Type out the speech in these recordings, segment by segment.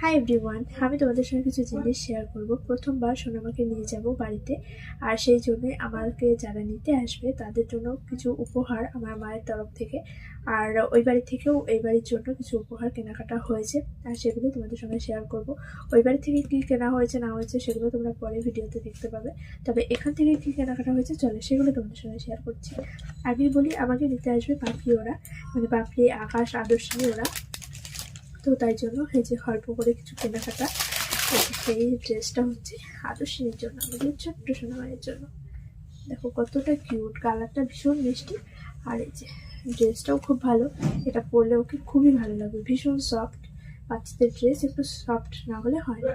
Hi everyone আমি তোমাদের সঙ্গে কিছু জিনিস শেয়ার করব। প্রথমবার সোনামাকে নিয়ে যাব বাড়িতে, আর সেই জন্যে আমাকে যারা নিতে আসবে, তাদের জন্য কিছু উপহার আমার মায়ের তরফ থেকে। আর ওই বাড়ি থেকেও এই বাড়ির জন্য কিছু উপহার কেনাকাটা হয়েছে, আর সেগুলো তোমাদের সঙ্গে শেয়ার করব। ওই বাড়ি থেকে কী কেনা হয়েছে, না হয়েছে, সেগুলো তোমরা পরে ভিডিওতে দেখতে পাবে। তবে এখান থেকে কী কেনাকাটা হয়েছে, চলে সেগুলো তোমাদের সঙ্গে শেয়ার করছি। আগেই বলি, আমাকে নিতে আসবে পাপড়ি ওরা মানে পাপড়ি, আকাশ আদর্শী ওরা তো তাই জন্য এই যে অল্প করে কিছু কেনাকাটা সেই ড্রেসটা হচ্ছে আদর্শিনীর জন্য, আমাদের ছোট্ট সোনামায়ের জন্য। দেখো কতটা কিউট কালারটা ভীষণ মিষ্টি। আর এই যে ড্রেসটাও খুব ভালো, এটা পরলে ওকে খুবই ভালো লাগবে, ভীষণ সফট বাচ্চাদের ড্রেস একটু সফট না হলে হয় না।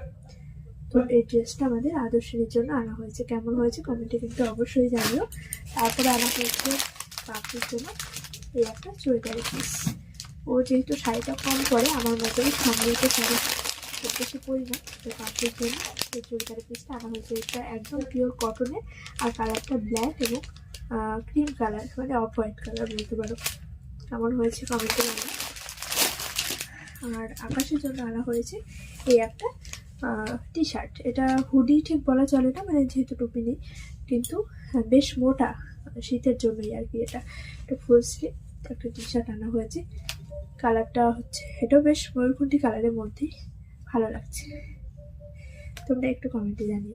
তো এই ড্রেসটা আমাদের আদর্শিনীর জন্য আনা হয়েছে। কেমন হয়েছে কমেন্টে কিন্তু অবশ্যই জানিও। তারপরে আনা হয়েছে পাখির জন্য এই একটা চুড়িদারের পিস ও যেহেতু শাড়িটা কম পরে আমার মতোই সামনেতে শাড়ি খুব বেশি পরি না। তো পাখির জন্য এই চুড়িদারের পিসটা আনা হয়েছে। এটা একদম পিওর কটনের আর কালারটা ব্ল্যাক এবং ক্রিম কালার মানে অফ হোয়াইট কালার বলতে পারো। কেমন হয়েছে কমেন্টে জানাও। আর আকাশের জন্য আনা হয়েছে এই একটা টি শার্ট এটা হুডি ঠিক বলা চলে না মানে যেহেতু টুপি নেই কিন্তু হ্যাঁ, বেশ মোটা শীতের জন্যই আর কি এটা। একটা ফুল স্লিভ একটা টি শার্ট আনা হয়েছে। কালারটা হচ্ছে এটাও বেশ ময়ূরকুণ্ঠি কালারের মধ্যেই ভালো লাগছে। তোমরা একটু কমেন্টে জানিও।